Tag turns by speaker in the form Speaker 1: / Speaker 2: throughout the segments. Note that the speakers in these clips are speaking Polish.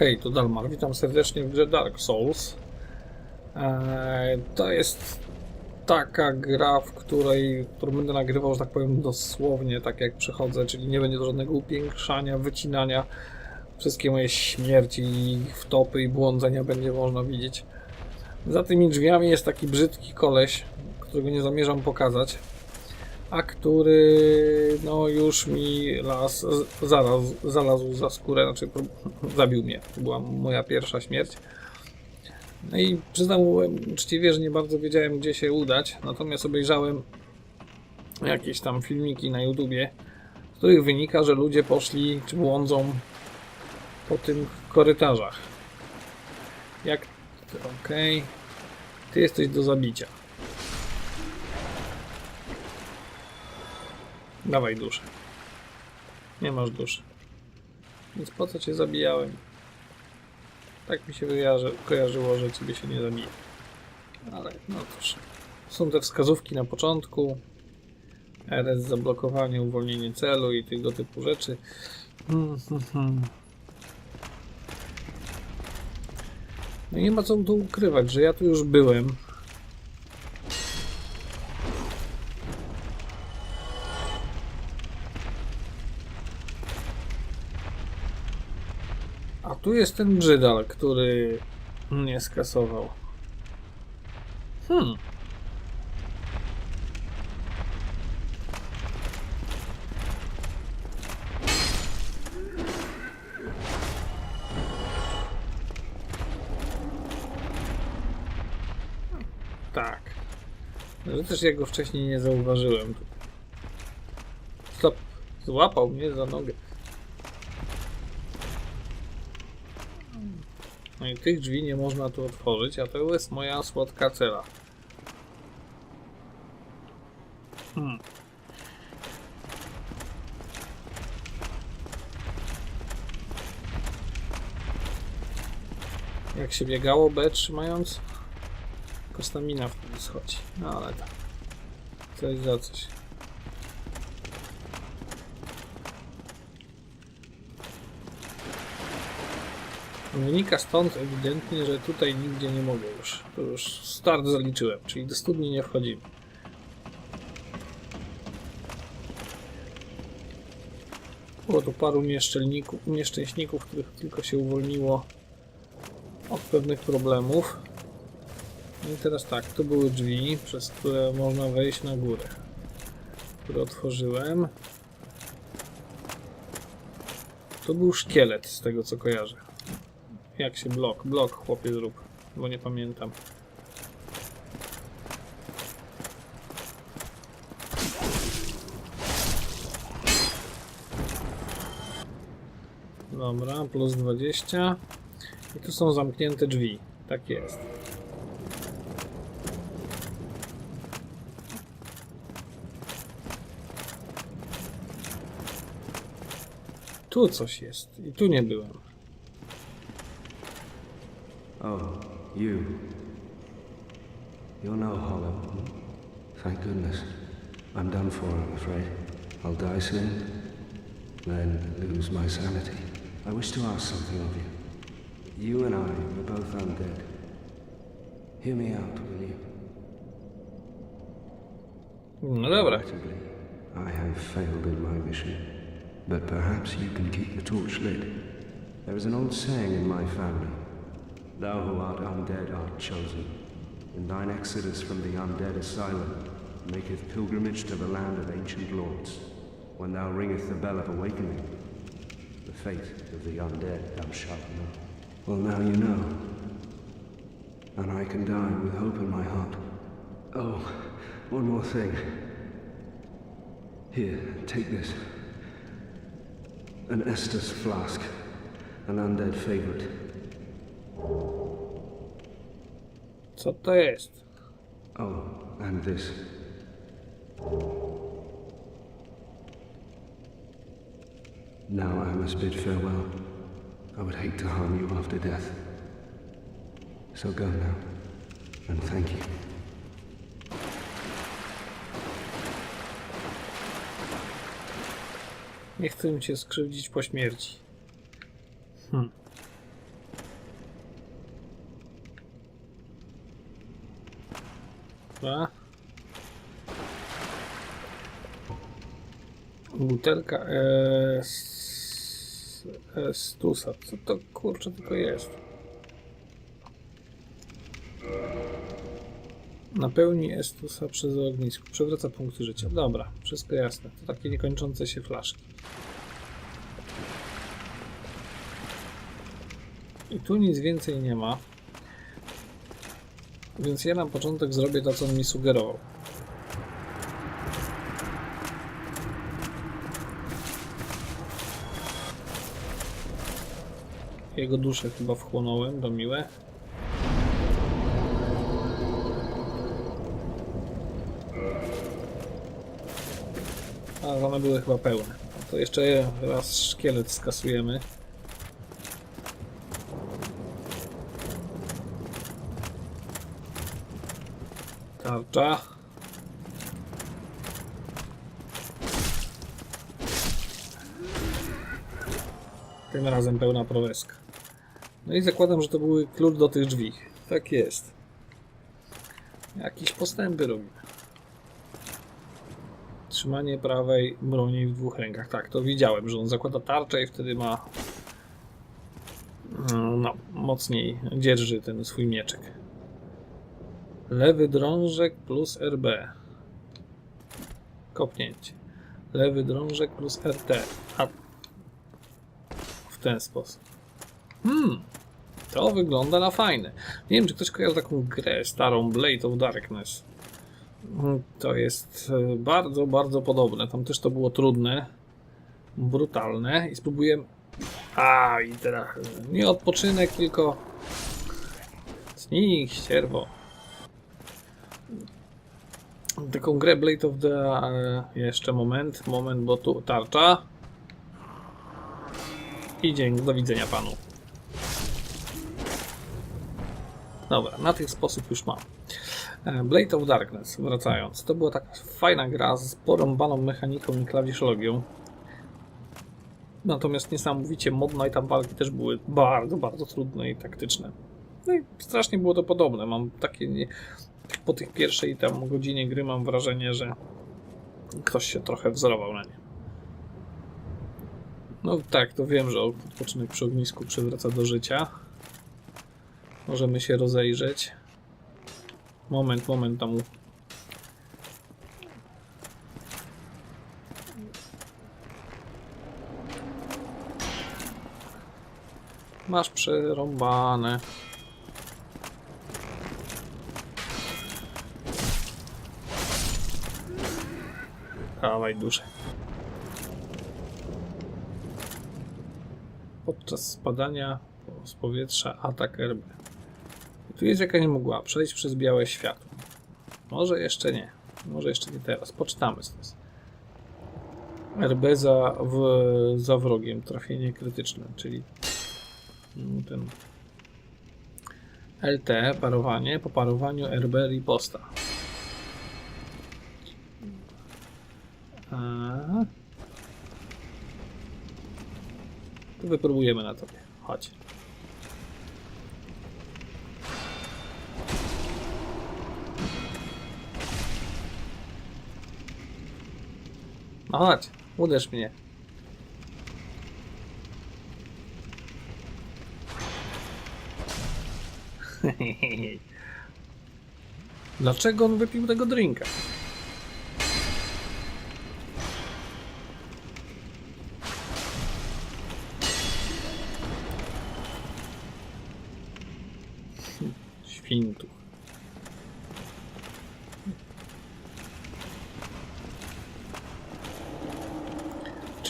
Speaker 1: Hej, to Dalmar. Witam serdecznie w grze Dark Souls. Eee, to jest taka gra, w której którą będę nagrywał, że tak powiem, dosłownie tak jak przechodzę, czyli nie będzie żadnego upiększania, wycinania. Wszystkie moje śmierci, wtopy i błądzenia będzie można widzieć. Za tymi drzwiami jest taki brzydki koleś, którego nie zamierzam pokazać, a który no już mi las z- zaraz, zalazł za skórę, znaczy zabił mnie. To była moja pierwsza śmierć. No i przyznam uczciwie, że nie bardzo wiedziałem gdzie się udać, natomiast obejrzałem jakieś tam filmiki na YouTubie, z których wynika, że ludzie poszli czy błądzą po tych korytarzach. Jak... Okej. Ty jesteś do zabicia. Dawaj duszę. Nie masz duszy. Więc po co cię zabijałem? Tak mi się wyjarzy, kojarzyło, że ciebie się nie zabije. Ale no cóż. Są te wskazówki na początku. RS zablokowanie, uwolnienie celu i tego typu rzeczy. Hmm, hmm, hmm. No nie ma co tu ukrywać, że ja tu już byłem. Tu jest ten brzydal, który mnie skasował. Hmm. Tak. Że też ja go wcześniej nie zauważyłem. Stop. Złapał mnie za nogę. No i tych drzwi nie można tu otworzyć, a to jest moja słodka cela. Hmm. Jak się biegało B trzymając? Tylko stamina wtedy schodzi. No ale tak. Coś za coś. Wynika stąd ewidentnie, że tutaj nigdzie nie mogę już. To już start zaliczyłem, czyli do studni nie wchodzimy. Było tu paru nieszczęśników, których tylko się uwolniło od pewnych problemów. No i teraz tak, tu były drzwi, przez które można wejść na górę. Które otworzyłem. Tu był szkielet, z tego co kojarzę. Jak się blok? Blok, chłopie, zrób. Bo nie pamiętam. Dobra, plus 20. I tu są zamknięte drzwi. Tak jest. Tu coś jest. I tu nie byłem.
Speaker 2: Oh, you. You're no hollow. Thank goodness. I'm done for, I'm afraid. I'll die soon, then lose my sanity. I wish to ask something of you. You and I were both undead. Hear me out, will you?
Speaker 1: No dobra.
Speaker 2: I have failed in my mission, but perhaps you can keep the torch lit. There is an old saying in my family Thou who art undead art chosen, and thine exodus from the undead asylum maketh pilgrimage to the land of ancient lords. When thou ringeth the bell of awakening, the fate of the undead thou shalt know. Well, now you know, and I can die with hope in my heart. Oh, one more thing. Here, take this. An Estus flask, an undead favorite.
Speaker 1: Co to jest?
Speaker 2: Oh, and this. Now I must bid farewell. I would hate to harm you after death. So go now, and thank you.
Speaker 1: Nie chcę cię skrzywdzić po śmierci. Hmm. Dobra. Butelka es... Estusa. Co to kurczę tylko jest? Napełni Estusa przez ognisko. Przywraca punkty życia. Dobra, wszystko jasne. To takie niekończące się flaszki. I tu nic więcej nie ma. Więc ja na początek zrobię to, co on mi sugerował. Jego duszę chyba wchłonąłem, to miłe. A one były chyba pełne. To jeszcze raz szkielet skasujemy. Tarcza. Tym razem pełna proweska. No i zakładam, że to były klucz do tych drzwi. Tak jest. Jakieś postępy robimy. Trzymanie prawej broni w dwóch rękach. Tak, to widziałem, że on zakłada tarczę i wtedy ma no, mocniej dzierży ten swój mieczek. Lewy drążek plus RB. Kopnięcie. Lewy drążek plus RT. A w ten sposób. Hmm. To wygląda na fajne. Nie wiem, czy ktoś kojarzy taką grę starą Blade of Darkness. Mm, To jest e, bardzo, bardzo podobne. Tam też to było trudne, brutalne i spróbuję. A i teraz nie odpoczynek, tylko Snig, ścierwo. Taką grę Blade of the... e, Jeszcze moment, moment, bo tu tarcza. I dzień, do widzenia panu. Dobra, na tych sposób już mam. E, Blade of Darkness, wracając. To była taka fajna gra z porąbaną mechaniką i klawiszologią. Natomiast niesamowicie modna i tam walki też były bardzo, bardzo trudne i taktyczne. No i strasznie było to podobne. Mam takie... Po tych pierwszej tam godzinie gry mam wrażenie, że ktoś się trochę wzorował na nie. No tak, to wiem, że odpoczynek przy ognisku przywraca do życia. Możemy się rozejrzeć. Moment, moment, tam. Masz przerąbane. Duszę. Podczas spadania z powietrza atak RB. Tu jest jakaś mgła. Przejść przez białe światło. Może jeszcze nie. Może jeszcze nie teraz. Poczytamy z RB za, w, za wrogiem. Trafienie krytyczne, czyli mm, ten LT, parowanie. Po parowaniu RB riposta. Wypróbujemy na tobie. Chodź. No chodź, uderz mnie. Dlaczego on wypił tego drinka?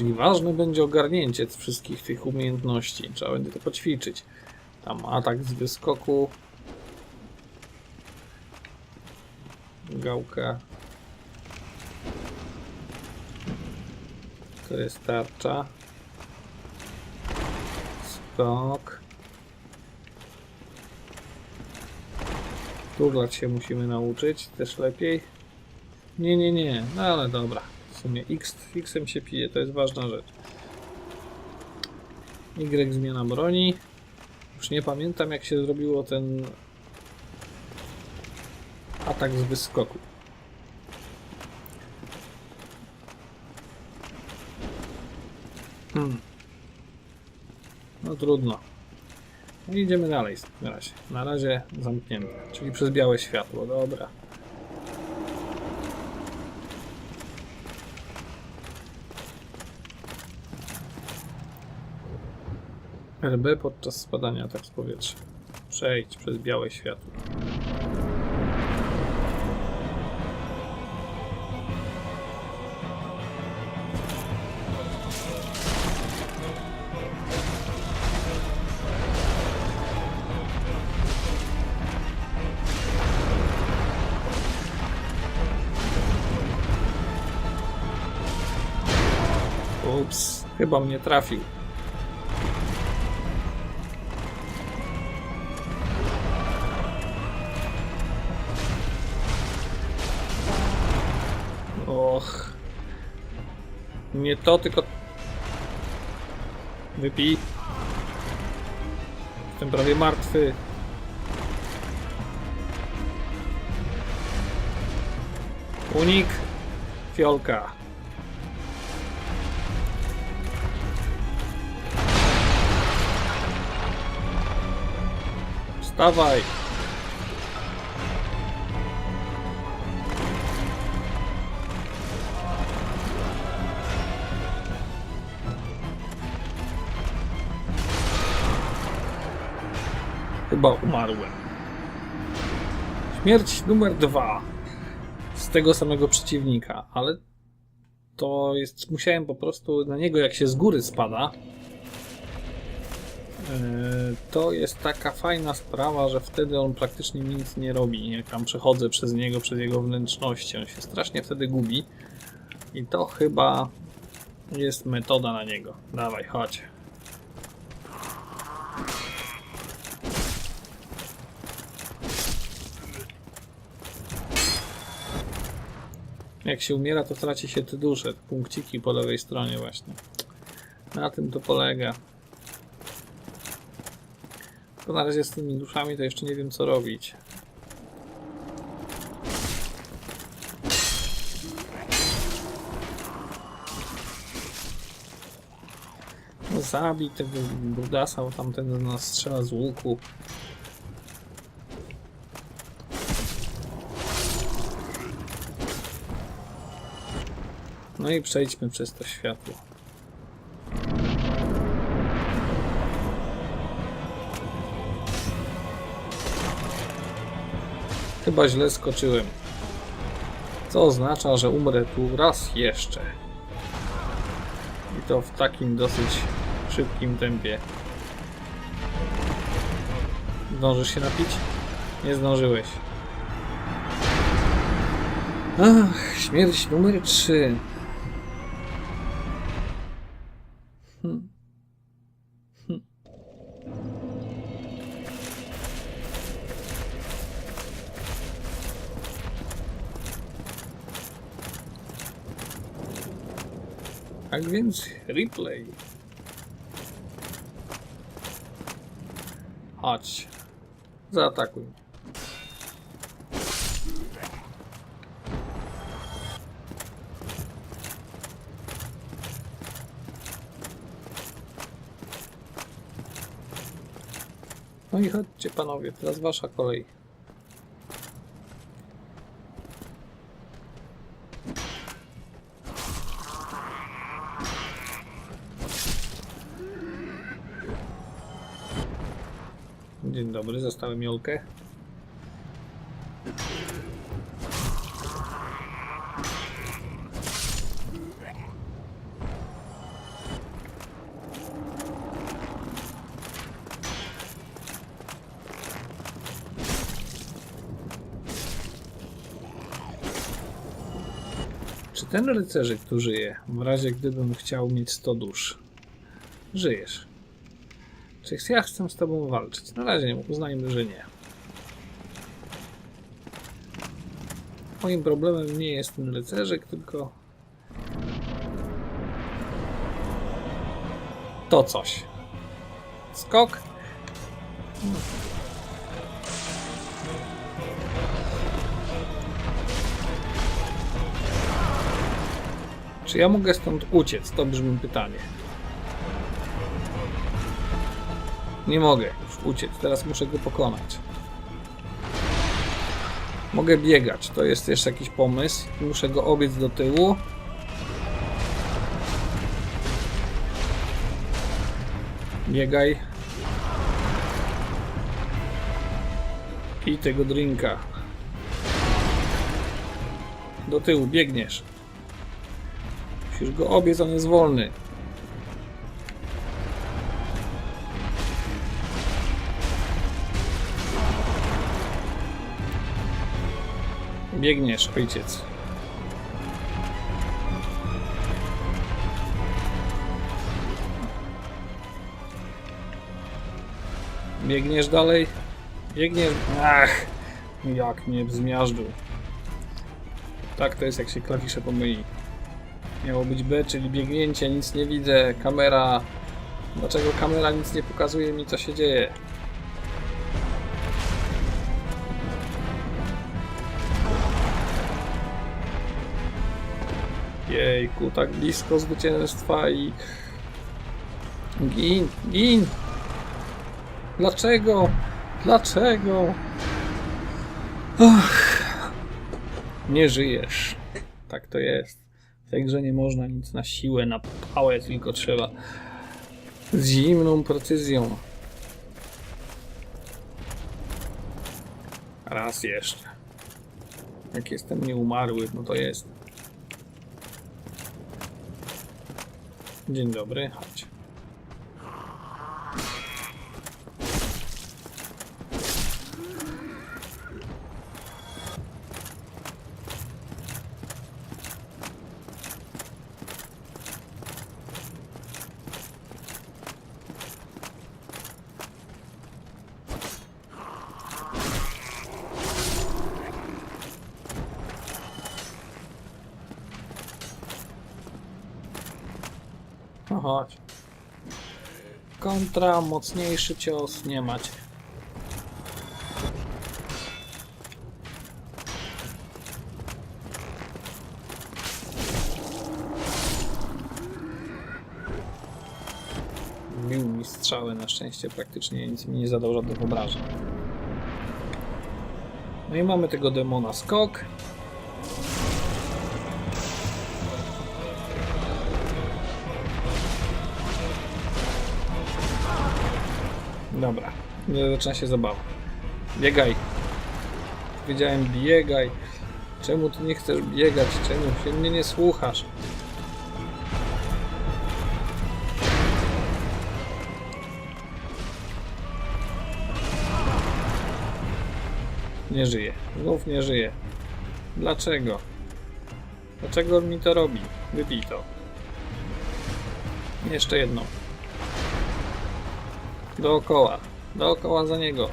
Speaker 1: Czyli ważne będzie ogarnięcie wszystkich tych umiejętności. Trzeba będzie to poćwiczyć. Tam atak z wyskoku. Gałka. To jest tarcza. Skok. Turlać się musimy nauczyć, też lepiej. Nie, nie, nie, no ale dobra. Sumie X, X-em się pije, to jest ważna rzecz. Y zmiana broni. Już nie pamiętam jak się zrobiło ten Atak z wyskoku. Hmm. No trudno. No idziemy dalej takim razie. Na razie zamknięte, czyli przez białe światło, dobra. RB podczas spadania tak z powietrza. Przejdź przez białe światło. Ups, chyba mnie trafił. Nie to, tylko... Wypij. Jestem prawie martwy. Unik. Fiolka. Wstawaj. Chyba umarłem. Śmierć numer dwa. Z tego samego przeciwnika, ale to jest. Musiałem po prostu na niego, jak się z góry spada. e, To jest taka fajna sprawa, że wtedy on praktycznie nic nie robi. Jak tam przechodzę przez niego, przez jego wnętrzności, on się strasznie wtedy gubi. I to chyba jest metoda na niego. Dawaj, chodź. Jak się umiera, to traci się te dusze, punkciki po lewej stronie właśnie. Na tym to polega. Tylko na razie z tymi duszami to jeszcze nie wiem co robić. No zabij tego brudasa, bo tamten do nas strzela z łuku. No i przejdźmy przez to światło. Chyba źle skoczyłem. Co oznacza, że umrę tu raz jeszcze. I to w takim dosyć szybkim tempie. Zdążysz się napić? Nie zdążyłeś. Ach, śmierć numer 3. Tak więc replay. Chodź. Zaatakuj. No i chodźcie panowie, teraz wasza kolej. Dobry, zostałem Jolkę. Czy ten rycerzyk tu żyje? W razie gdybym chciał mieć 100 dusz. Żyjesz. Czy ja chcę z tobą walczyć? Na razie uznajmy, że nie. Moim problemem nie jest ten rycerzyk, tylko to coś. Skok. Czy ja mogę stąd uciec? To brzmi pytanie. Nie mogę już uciec, teraz muszę go pokonać. Mogę biegać, to jest jeszcze jakiś pomysł. Muszę go obiec do tyłu. Biegaj. I tego drinka. Do tyłu, biegniesz. Musisz go obiec, on jest wolny. Biegniesz, ojciec. Biegniesz dalej? Biegniesz. Ach! Jak mnie zmiażdżył. Tak to jest, jak się klawisze pomyli. Miało być B, czyli biegnięcie, nic nie widzę. Kamera. Dlaczego kamera nic nie pokazuje mi, co się dzieje? Jejku, tak blisko zwycięstwa i... Gin, gin! Dlaczego? Dlaczego? Ach. Nie żyjesz. Tak to jest. W tej grze nie można nic na siłę, na pałę, tylko trzeba z zimną precyzją. Raz jeszcze. Jak jestem nieumarły, no to jest. Dzień dobry, chodź. Chodź. Kontra, mocniejszy cios, nie macie. Bił mi strzały, na szczęście praktycznie nic mi nie zadał żadnych obrażeń. No i mamy tego demona skok. Dobra, zaczyna się zabawa. Biegaj. Powiedziałem biegaj. Czemu ty nie chcesz biegać? Czemu się mnie nie słuchasz? Nie żyje. Znów nie żyje. Dlaczego? Dlaczego on mi to robi? Wypij to. Jeszcze jedno. Dookoła. Dookoła za niego.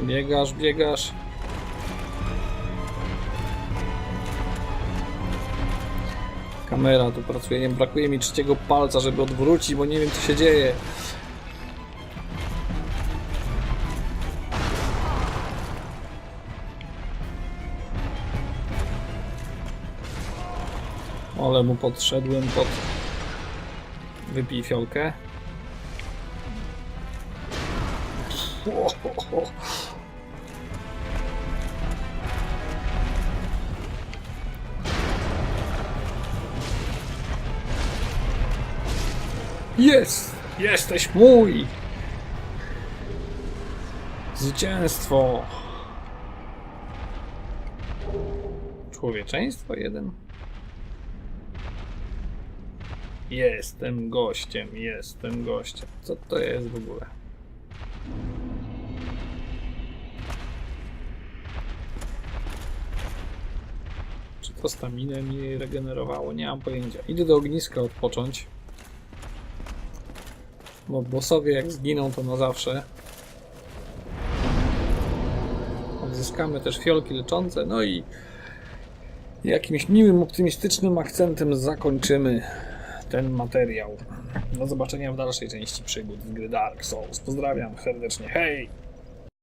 Speaker 1: Biegasz, biegasz. Kamera tu pracuje. Nie brakuje mi trzeciego palca, żeby odwrócić, bo nie wiem co się dzieje. Ale mu podszedłem pod... Wypij fiolkę. Jest! Jesteś mój! Zwycięstwo! Człowieczeństwo jeden. Jestem gościem, jestem gościem. Co to jest w ogóle? Czy to staminę mi regenerowało? Nie mam pojęcia. Idę do ogniska odpocząć. Bo bossowie jak zginą to na zawsze. Odzyskamy też fiolki leczące, no i jakimś miłym, optymistycznym akcentem zakończymy ten materiał. Do zobaczenia w dalszej części przygód z gry Dark Souls. Pozdrawiam serdecznie. Hej!